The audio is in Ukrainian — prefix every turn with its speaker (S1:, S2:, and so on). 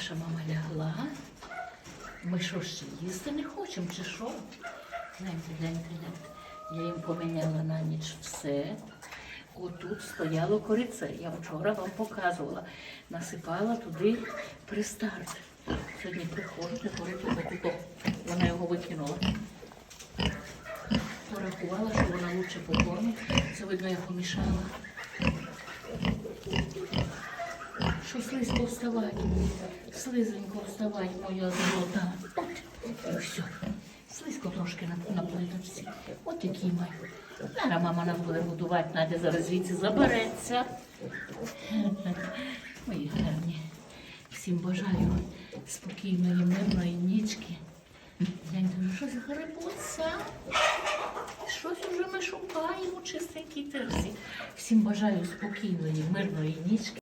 S1: Наша мама лягла. Ми що ще їсти не хочемо, чи що? Гляньте, гляньте, гляньте. Я їм поміняла на ніч все. Отут стояло корице. Я вчора вам показувала. Насипала туди пристарт. Сьогодні приходжу, корицю отут. Вона його викинула. Порахувала, що вона лучше покормить. Це видно, я помішала. Що слизько вставай, слизенько вставай, моя золота. От, все. Слизько трошки на, на плиточці. От який май. Зараз мама нас буде годувати, Надя зараз звідси забереться. Мої гарні. Всім бажаю спокійної, мирної нічки. Гляньте, вже щось грибуться. Щось уже ми шукаємо, чистенькій терсі. Всім бажаю спокійної, мирної нічки.